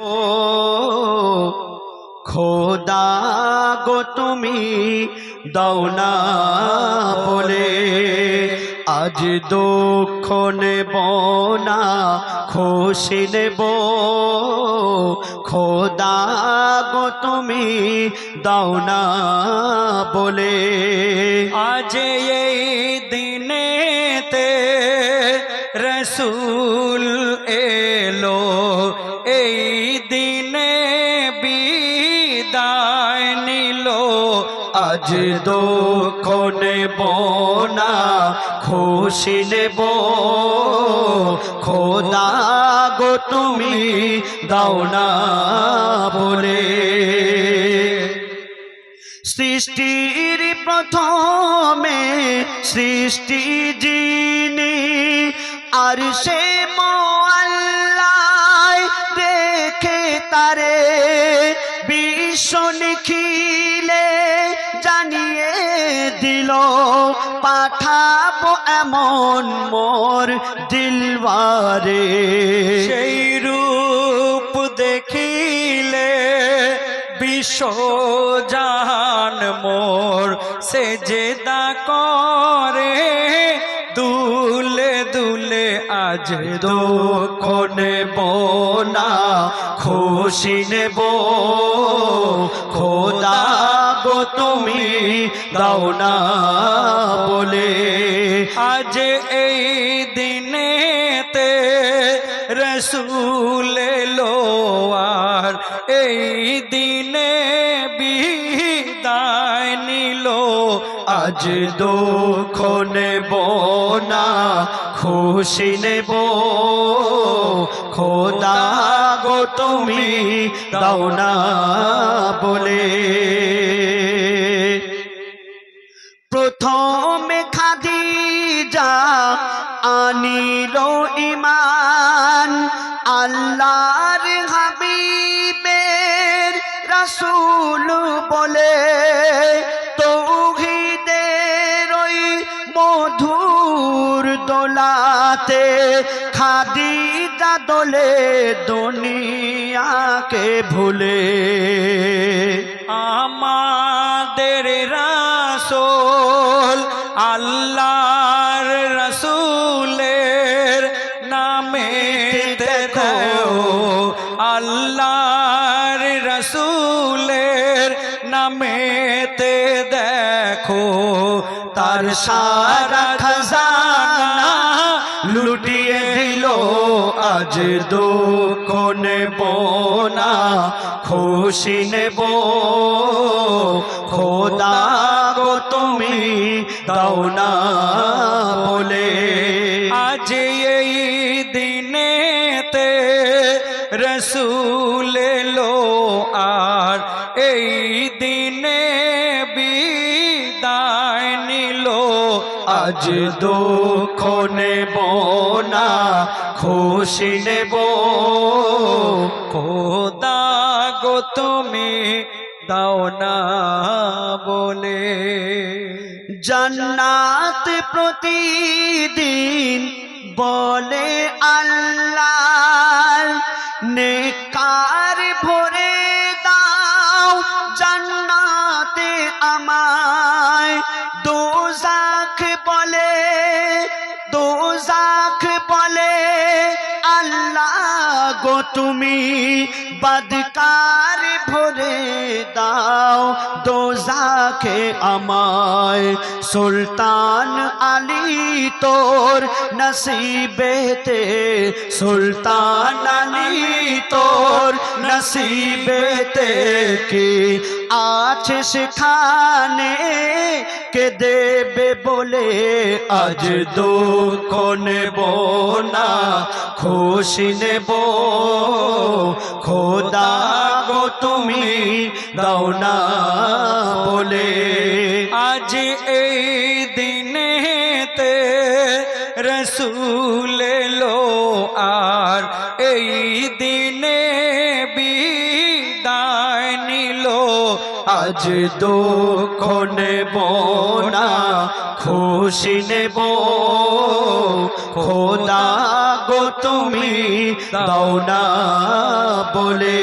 ও খোদা গো তুমি দৌনা বলে, আজ দুঃখ নেব না, খুশি নেব। খোদা গো তুমি দৌনা বলে, আজ এই দিনেতে রসুল এলো, এই আজ দুঃখ নেব না খুশি নেব। খোদা গো তুমি দাও না বলে। সৃষ্টির প্রথমে সৃষ্টি যিনি, আর সে মোয়াল্লায় দেখে তারে। দিল, পাঠাবো এমন মোর দিলবারে সেই রূপ দেখিলে বিশ্বজান মোর সে জেদা করে। দুলে দুলে আজ দুঃখ নেব না, খুশি নেব। খোদা গো তুমি দাও না বলে। আজ এই দিনেতে রসুল এলো আর এই দিনে বিদায় নিল। আজ দুঃখ নেব না, খুশি নেব। খোদা গো তুমি দাও না বলে। আল্লাহর হাবিবের রাসূল বলে, তৌহিদের ওই মধুর দোলাতে খাদিজা দোলে দুনিয়াকে ভুলে। আমাদের রাসূল আল্লাহর আল্লাহর রাসূলের নামেতে দেখো, তার সারা খাজানা লুটিয়ে দিল আজ দুঃখ নেব না, খুশি নেব। খোদা গো তুমি দাও না বলে। আজ এই রসুল লো আর এই দিনে বিদায় নিল। আজ দুঃখ নেব না, খুশি নেব। খোদা গো তুমি দাও না বলে। জান্নাত প্রতিদিন বলে আল্লাহ। নেকার ভরে দাও জান্নাতে আমায়। দোজাখ বলে দোজাখ বলে আল্লাহ গো তুমি বদকার ভরে দাও দোজাকে আমায়। সুলতান আলী তোর নসিবেতে সুলতান আলী তোর নসিবেতে কি আছে সেখানে কে দেবে বলে আজ দুঃখ নেব না খুশি নেব খোদা গো তুমি দাও না বলে আজ এই দিনেতে রসুল এলো আর এই দিনে আজ দুঃখ নেব না খুশি নেব। খোদা গো তুমি দাও না বলে।